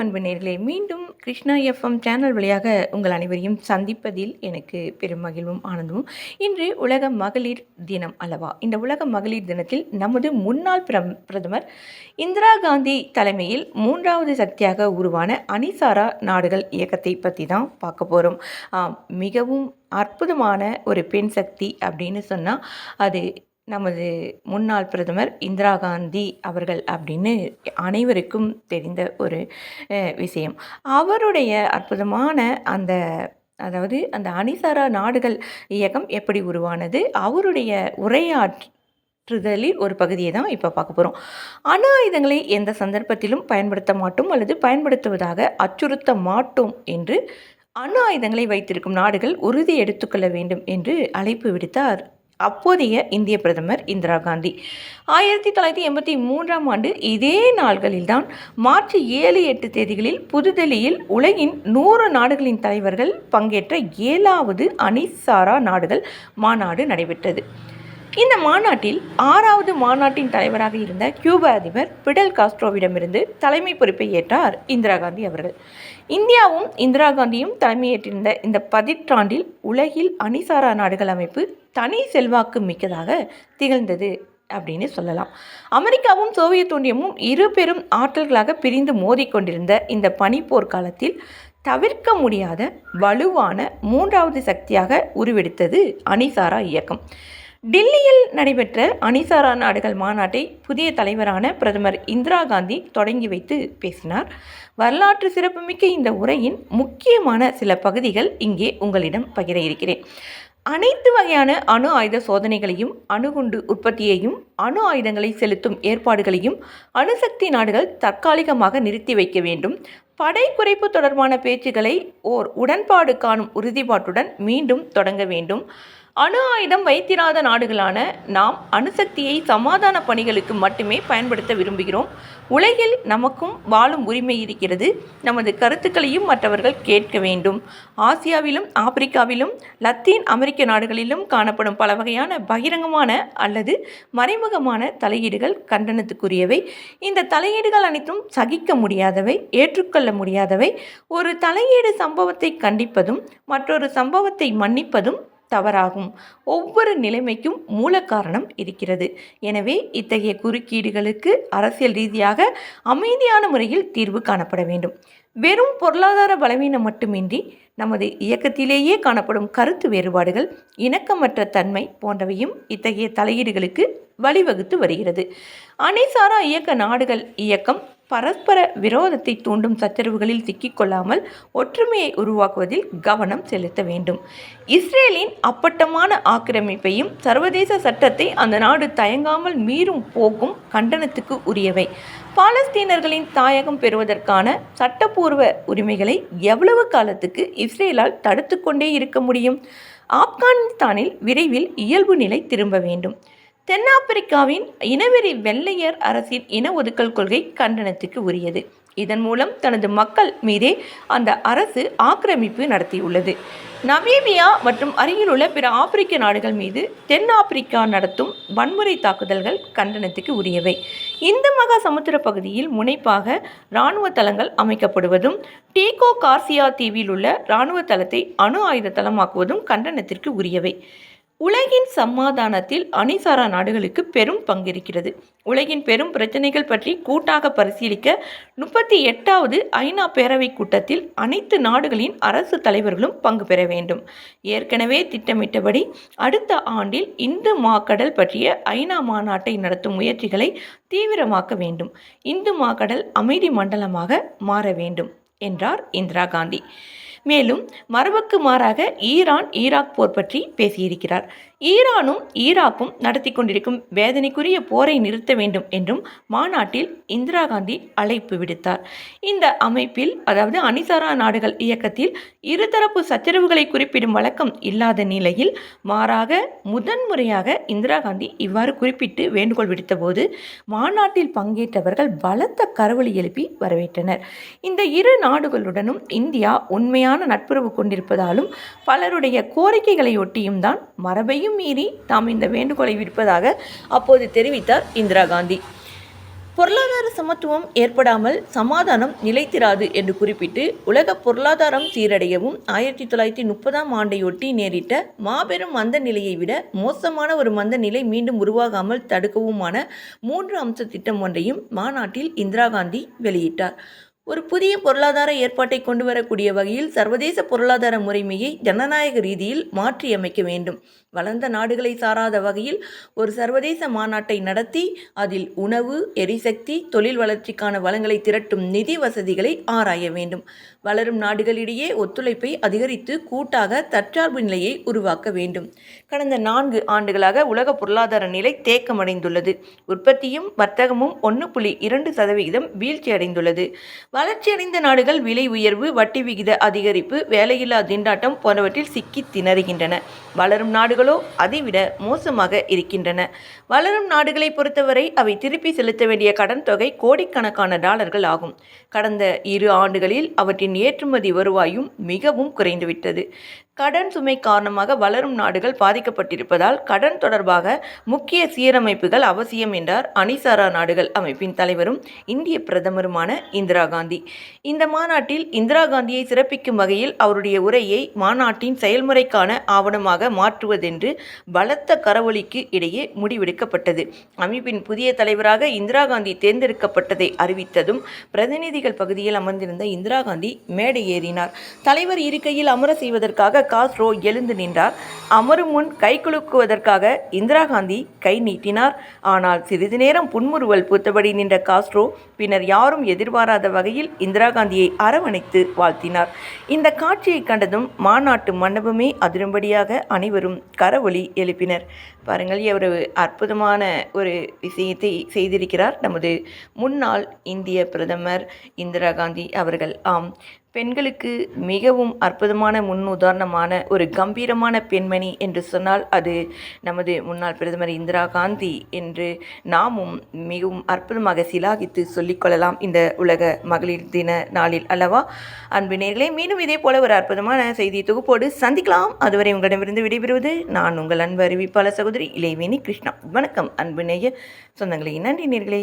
அன்பு நேர்களே மீண்டும் கிருஷ்ணா எஃப்எம் சேனல் வழியாக உங்கள் அனைவரையும் சந்திப்பதில் எனக்கு பெரும் மகிழ்வும் ஆனந்தமும். இன்று உலக மகளிர் தினம் அல்லவா? இந்த உலக மகளிர் தினத்தில் நமது முன்னாள் பிரம் பிரதமர் இந்திரா காந்தி தலைமையில் மூன்றாவது சக்தியாக உருவான அணிசாரா நாடுகள் இயக்கத்தை பற்றி தான் பார்க்க போகிறோம் மிகவும் அற்புதமான ஒரு பெண் சக்தி அப்படின்னு சொன்னால் அது நமது முன்னாள் பிரதமர் இந்திரா காந்தி அவர்கள் அப்படின்னு அனைவருக்கும் தெரிந்த ஒரு விஷயம். அவருடைய அற்புதமான அந்த அதாவது அந்த அணிசாரா நாடுகள் இயக்கம் எப்படி உருவானது அவருடைய உரையாற்றுதலில் ஒரு பகுதியை தான் இப்போ பார்க்க போகிறோம் அணு ஆயுதங்களை எந்த சந்தர்ப்பத்திலும் பயன்படுத்த மாட்டோம் அல்லது பயன்படுத்துவதாக அச்சுறுத்த மாட்டோம் என்று அணு ஆயுதங்களை வைத்திருக்கும் நாடுகள் உறுதி எடுத்துக்கொள்ள வேண்டும் என்று அழைப்பு விடுத்தார் அப்போதைய இந்திய பிரதமர் இந்திரா காந்தி. ஆயிரத்தி தொள்ளாயிரத்தி எண்பத்தி மூன்றாம் ஆண்டு இதே நாள்களில்தான் மார்ச் ஏழு எட்டு தேதிகளில் புதுதில்லியில் உலகின் நூறு நாடுகளின் தலைவர்கள் பங்கேற்ற ஏழாவது அணிசாரா நாடுகள் மாநாடு நடைபெற்றது. இந்த மாநாட்டில் ஆறாவது மாநாட்டின் தலைவராக இருந்த கியூபா அதிபர் பிடல் காஸ்ட்ரோவிடமிருந்து தலைமை பொறுப்பை ஏற்றார் இந்திரா காந்தி அவர்கள். இந்தியாவும் இந்திரா காந்தியும் தலைமையேற்றிருந்த இந்த பதிற்றாண்டில் உலகில் அணிசாரா நாடுகள் அமைப்பு தனி செல்வாக்கு மிக்கதாக திகழ்ந்தது அப்படின்னு சொல்லலாம். அமெரிக்காவும் சோவியத் ஒன்றியமும் இரு பெரும் ஆற்றல்களாக பிரிந்து மோதிக்கொண்டிருந்த இந்த பனிப்போர் காலத்தில் தவிர்க்க முடியாத வலுவான மூன்றாவது சக்தியாக உருவெடுத்தது அணிசாரா இயக்கம். டில்லியில் நடைபெற்ற அணிசாரா நாடுகள் மாநாட்டை புதிய தலைவரான பிரதமர் இந்திரா காந்தி தொடங்கி வைத்து பேசினார். வரலாற்று சிறப்புமிக்க இந்த உரையின் முக்கியமான சில பகுதிகள் இங்கே உங்களிடம் பகிர இருக்கிறேன். அனைத்து வகையான அணு ஆயுத சோதனைகளையும் அணுகுண்டு உற்பத்தியையும் அணு ஆயுதங்களை செலுத்தும் ஏற்பாடுகளையும் அணுசக்தி நாடுகள் தற்காலிகமாக நிறுத்தி வைக்க வேண்டும். படை குறைப்பு தொடர்பான பேச்சுக்களை ஓர் உடன்பாடு காணும் உறுதிப்பாட்டுடன் மீண்டும் தொடங்க வேண்டும். அணு ஆயுதம் வைத்திராத நாடுகளான நாம் அணுசக்தியை சமாதான பணிகளுக்கு மட்டுமே பயன்படுத்த விரும்புகிறோம். உலகில் நமக்கும் வாழும் உரிமை இருக்கிறது. நமது கருத்துக்களையும் மற்றவர்கள் கேட்க வேண்டும். ஆசியாவிலும் ஆப்பிரிக்காவிலும் லத்தீன் அமெரிக்க நாடுகளிலும் காணப்படும் பல வகையான பகிரங்கமான அல்லது மறைமுகமான தலையீடுகள் கண்டனத்துக்குரியவை. இந்த தலையீடுகள் அனைத்தும் சகிக்க முடியாதவை ஏற்றுக்கொள்ள முடியாதவை. ஒரு தலையீடு சம்பவத்தை கண்டிப்பதும் மற்றொரு சம்பவத்தை மன்னிப்பதும் தவறாகும். ஒவ்வொரு நிலைமைக்கும் மூல காரணம் இருக்கிறது. எனவே இத்தகைய குறுக்கீடுகளுக்கு அரசியல் ரீதியாக அமைதியான முறையில் தீர்வு காணப்பட வேண்டும். வெறும் பொருளாதார பலவீனம் மட்டுமின்றி நமது இயக்கத்திலேயே காணப்படும் கருத்து வேறுபாடுகள் இணக்கமற்ற தன்மை போன்றவையும் இத்தகைய தலையீடுகளுக்கு வழிவகுத்து வருகிறது. அணிசாரா இயக்க நாடுகள் இயக்கம் பரஸ்பர விரோதத்தை தூண்டும் சச்சரவுகளில் சிக்கிக்கொள்ளாமல் ஒற்றுமையை உருவாக்குவதில் கவனம் செலுத்த வேண்டும். இஸ்ரேலின் அப்பட்டமான ஆக்கிரமிப்பையும் சர்வதேச சட்டத்தை அந்த நாடு தயங்காமல் மீறும் போக்கும் கண்டனத்துக்கு உரியவை. பாலஸ்தீனர்களின் தாயகம் பெறுவதற்கான சட்டப்பூர்வ உரிமைகளை எவ்வளவு காலத்துக்கு இஸ்ரேலால் தடுத்து கொண்டே இருக்க முடியும்? ஆப்கானிஸ்தானில் விரைவில் இயல்பு நிலை திரும்ப வேண்டும். தென்னாப்பிரிக்காவின் இனவெறி வெள்ளையர் அரசின் இன ஒதுக்கல் கொள்கை கண்டனத்துக்கு உரியது. இதன் மூலம் தனது மக்கள் மீதே அந்த அரசு ஆக்கிரமிப்பு நடத்தியுள்ளது. நமீபியா மற்றும் அருகிலுள்ள பிற ஆப்பிரிக்க நாடுகள் மீது தென்னாப்பிரிக்கா நடத்தும் வன்முறை தாக்குதல்கள் கண்டனத்துக்கு உரியவை. இந்த மகா சமுத்திர பகுதியில் முனைப்பாக இராணுவ தளங்கள் அமைக்கப்படுவதும் டீகோ கார்சியா தீவில் உள்ள இராணுவ தளத்தை அணு ஆயுத தளமாக்குவதும் கண்டனத்திற்கு உரியவை. உலகின் சமாதானத்தில் அணிசாரா நாடுகளுக்கு பெரும் பங்கிருக்கிறது. உலகின் பெரும் பிரச்சனைகள் பற்றி கூட்டாக பரிசீலிக்க முப்பத்தி எட்டாவது ஐநா பேரவை கூட்டத்தில் அனைத்து நாடுகளின் அரசு தலைவர்களும் பங்கு பெற வேண்டும். ஏற்கனவே திட்டமிட்டபடி அடுத்த ஆண்டில் இந்து மாக்கடல் பற்றிய ஐநா மாநாட்டை நடத்தும் முயற்சிகளை தீவிரமாக்க வேண்டும். இந்து மாக்கடல் அமைதி மண்டலமாக மாற வேண்டும் என்றார் இந்திரா காந்தி. மேலும் மரபுக்கு மாறாக ஈரான் ஈராக் போர் பற்றி பேசியிருக்கிறார். ஈரானும் ஈராக்கும் நடத்தி கொண்டிருக்கும் வேதனைக்குரிய போரை நிறுத்த வேண்டும் என்றும் மாநாட்டில் இந்திரா காந்தி அழைப்பு விடுத்தார். இந்த அமைப்பில் அதாவது அணிசாரா நாடுகள் இயக்கத்தில் இருதரப்பு சச்சரவுகளை குறிப்பிடும் வழக்கம் இல்லாத நிலையில் மாறாக முதன்முறையாக இந்திரா காந்தி இவ்வாறு குறிப்பிட்டு வேண்டுகோள் விடுத்தபோது மாநாட்டில் பங்கேற்றவர்கள் பலத்த கரவொலி எழுப்பி வரவேற்றனர். இந்த இரு நாடுகளுடனும் இந்தியா உண்மையாக உண்மையான நட்புறவு கொண்டிருப்பதாலும் பலருடைய கோரிக்கைகளை ஒட்டியும் தான் மரபையும் மீறி தாம் இந்த வேண்டுகோளை விடுப்பதாக அப்போது தெரிவித்தார் இந்திரா காந்தி. பொருளாதார சமத்துவம் ஏற்படாமல் சமாதானம் நிலைத்திராது என்று குறிப்பிட்டு உலக பொருளாதாரம் சீரடையவும் ஆயிரத்தி தொள்ளாயிரத்தி முப்பதாம் ஆண்டையொட்டி நேரிட்ட மாபெரும் மந்த நிலையை விட மோசமான ஒரு மந்த நிலை மீண்டும் உருவாகாமல் தடுக்கவுமான மூன்று அம்ச திட்டம் ஒன்றையும் மாநாட்டில் இந்திரா காந்தி வெளியிட்டார். ஒரு புதிய பொருளாதார ஏற்பாட்டை கொண்டு வரக்கூடிய வகையில் சர்வதேச பொருளாதார முறைமையை ஜனநாயக ரீதியில் மாற்றியமைக்க வேண்டும். வளர்ந்த நாடுகளை சாராத வகையில் ஒரு சர்வதேச மாநாட்டை நடத்தி அதில் உணவு எரிசக்தி தொழில் வளர்ச்சிக்கான வளங்களை திரட்டும் நிதி வசதிகளை ஆராய வேண்டும். வளரும் நாடுகளிடையே ஒத்துழைப்பை அதிகரித்து கூட்டாக தற்சார்பு நிலையை உருவாக்க வேண்டும். கடந்த நான்கு ஆண்டுகளாக உலக பொருளாதார நிலை தேக்கமடைந்துள்ளது. உற்பத்தியும் வர்த்தகமும் ஒன்று புள்ளி இரண்டு சதவிகிதம் வீழ்ச்சியடைந்துள்ளது வளர்ச்சியடைந்த நாடுகள் விலை உயர்வு வட்டி விகித அதிகரிப்பு வேலையில்லா திண்டாட்டம் போன்றவற்றில் சிக்கி திணறுகின்றன. வளரும் நாடுகள் அதைவிட மோசமாக இருக்கின்றன. வளரும் நாடுகளை பொறுத்தவரை அவை திருப்பி செலுத்த வேண்டிய கடன் தொகை கோடிக்கணக்கான டாலர்கள் ஆகும். கடந்த இரு ஆண்டுகளில் அவற்றின் ஏற்றுமதி வருவாயும் மிகவும் குறைந்துவிட்டது. கடன் சுமை காரணமாக வளரும் நாடுகள் பாதிக்கப்பட்டிருப்பதால் கடன் தொடர்பாக முக்கிய சீரமைப்புகள் அவசியம் என்றார் அணிசாரா நாடுகள் அமைப்பின் தலைவரும் இந்திய பிரதமருமான இந்திரா காந்தி. இந்த மாநாட்டில் இந்திரா காந்தியை சிறப்பிக்கும் வகையில் அவருடைய உரையை மாநாட்டின் செயல்முறைக்கான ஆவணமாக மாற்றுவதென்று பலத்த கரவொலிக்கு இடையே முடிவெடுக்கப்பட்டது. அமைப்பின் புதிய தலைவராக இந்திரா காந்தி தேர்ந்தெடுக்கப்பட்டதை அறிவித்ததும் பிரதிநிதிகள் பகுதியில் அமர்ந்திருந்த இந்திரா காந்தி மேடை ஏறினார் தலைவர் இருக்கையில் அமர செய்வதற்காக காஸ்ட்ரோ எழுந்து நின்றார். அமரும் முன் கை குலுக்குவதற்காக இந்திரா காந்தி கை நீட்டினார். ஆனால் சிறிது நேரம் புன்முறுவல் பூத்தபடி நின்ற காஸ்ட்ரோ பின்னர் யாரும் எதிர்பாராத வகையில் இந்திரா காந்தியை அரவணைத்து வாழ்த்தினார். இந்த காட்சியை கண்டதும் மாநாட்டு மண்டபமே அதிரும்படியாக அனைவரும் கரவொலி எழுப்பினர். பாருங்கள் எவ்வளவு அற்புதமான ஒரு விஷயத்தை செய்திருக்கிறார். நமது முன்னாள் இந்திய பிரதமர் இந்திரா காந்தி அவர்கள். ஆம் பெண்களுக்கு மிகவும் அற்புதமான முன் உதாரணமான ஒரு கம்பீரமான பெண்மணி என்று சொன்னால் அது நமது முன்னாள் பிரதமர் இந்திரா காந்தி என்று நாமும் மிகவும் அற்புதமாக சிலாகித்து சொல்லிக்கொள்ளலாம் இந்த உலக மகளிர் தின நாளில் அல்லவா? அன்பு நேர்களே மீண்டும் இதே போல ஒரு அற்புதமான செய்தி தொகுப்போடு சந்திக்கலாம். அதுவரை உங்களிடமிருந்து விடைபெறுவது நான் உங்கள் அன்பு அறிவிப்பாளர் சகோதரி இளைவேணி கிருஷ்ணா. வணக்கம் அன்பு நேய சொந்தங்களே நன்றி நேர்களே.